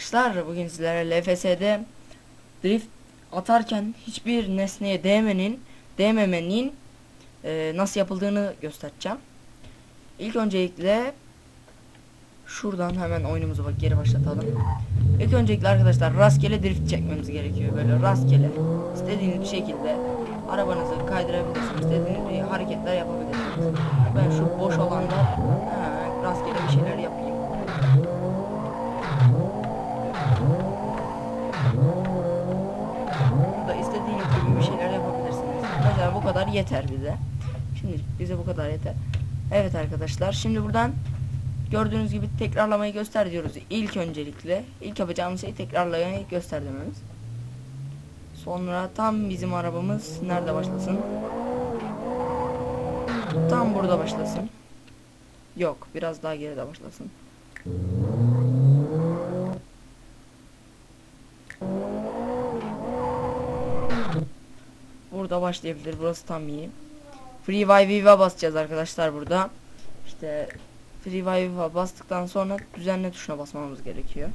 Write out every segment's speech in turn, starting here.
arkadaşlar bugün sizlere LFS'de drift atarken hiçbir nesneye değmenin değmemenin e, nasıl yapıldığını göstereceğim. İlk öncelikle şuradan hemen oyunumuzu bak geri başlatalım. İlk öncelikle arkadaşlar rastgele drift çekmemiz gerekiyor böyle rastgele istediğiniz şekilde arabanızı kaydırabilirsiniz istediğiniz bir hareketler yapabilirsiniz. Ben şu boş olanda ha, rastgele bir şeyler yapayım. Burada istediğiniz gibi bir şeyler yapabilirsiniz. Mesela bu kadar yeter bize. Şimdi bize bu kadar yeter. Evet arkadaşlar şimdi buradan gördüğünüz gibi tekrarlamayı göster diyoruz. İlk öncelikle ilk yapacağımız şey tekrarlamayı göster dememiz. Sonra tam bizim arabamız nerede başlasın? Tam burada başlasın. Yok biraz daha geride başlasın. Burada başlayabilir. Burası tam iyi. Free Vive'a basacağız arkadaşlar burada. İşte Free Vive'a bastıktan sonra düzenle tuşuna basmamız gerekiyor.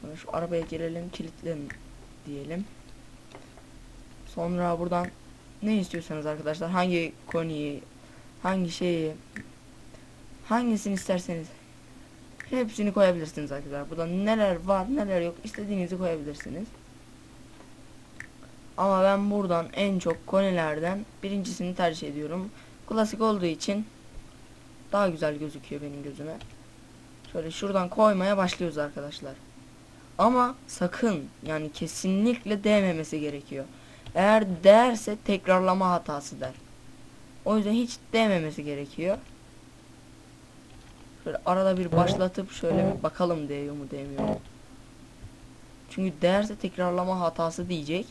Sonra şu arabaya gelelim, kilitleyelim diyelim. Sonra buradan ne istiyorsanız arkadaşlar hangi konuyu, hangi şeyi, hangisini isterseniz hepsini koyabilirsiniz arkadaşlar. Burada neler var, neler yok istediğinizi koyabilirsiniz. Ama ben buradan en çok konelerden birincisini tercih ediyorum. Klasik olduğu için daha güzel gözüküyor benim gözüme. Şöyle şuradan koymaya başlıyoruz arkadaşlar. Ama sakın yani kesinlikle değmemesi gerekiyor. Eğer değerse tekrarlama hatası der. O yüzden hiç değmemesi gerekiyor. Şöyle arada bir başlatıp şöyle bir bakalım değiyor mu değmiyor mu. Çünkü değerse tekrarlama hatası diyecek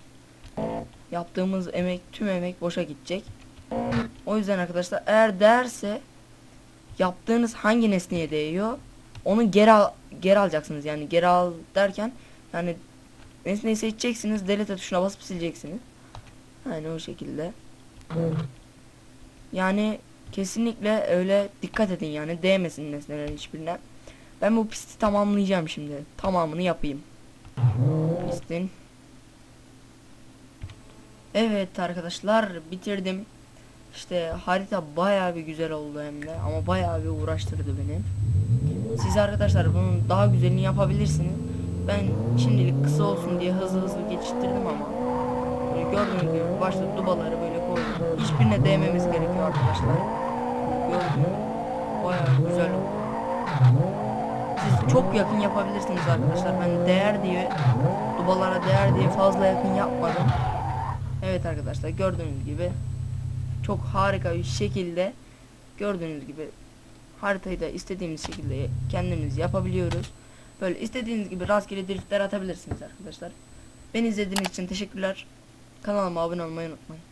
yaptığımız emek tüm emek boşa gidecek. O yüzden arkadaşlar eğer derse yaptığınız hangi nesneye değiyor onu geri al, geri alacaksınız yani geri al derken yani nesneyi seçeceksiniz delete tuşuna basıp sileceksiniz. Yani o şekilde. Yani kesinlikle öyle dikkat edin yani değmesin nesnelerin hiçbirine. Ben bu pisti tamamlayacağım şimdi. Tamamını yapayım. Pistin Evet arkadaşlar bitirdim. İşte harita bayağı bir güzel oldu hem de ama bayağı bir uğraştırdı beni. Siz arkadaşlar bunun daha güzelini yapabilirsiniz. Ben şimdilik kısa olsun diye hızlı hızlı geçiştirdim ama gördüğünüz gibi başta dubaları böyle koydum. Hiçbirine değmemiz gerekiyor arkadaşlar. Gördüğünüz bayağı güzel oldu. Siz çok yakın yapabilirsiniz arkadaşlar. Ben değer diye dubalara değer diye fazla yakın yapmadım. Evet arkadaşlar gördüğünüz gibi çok harika bir şekilde gördüğünüz gibi haritayı da istediğimiz şekilde kendimiz yapabiliyoruz. Böyle istediğiniz gibi rastgele driftler atabilirsiniz arkadaşlar. Beni izlediğiniz için teşekkürler. Kanalıma abone olmayı unutmayın.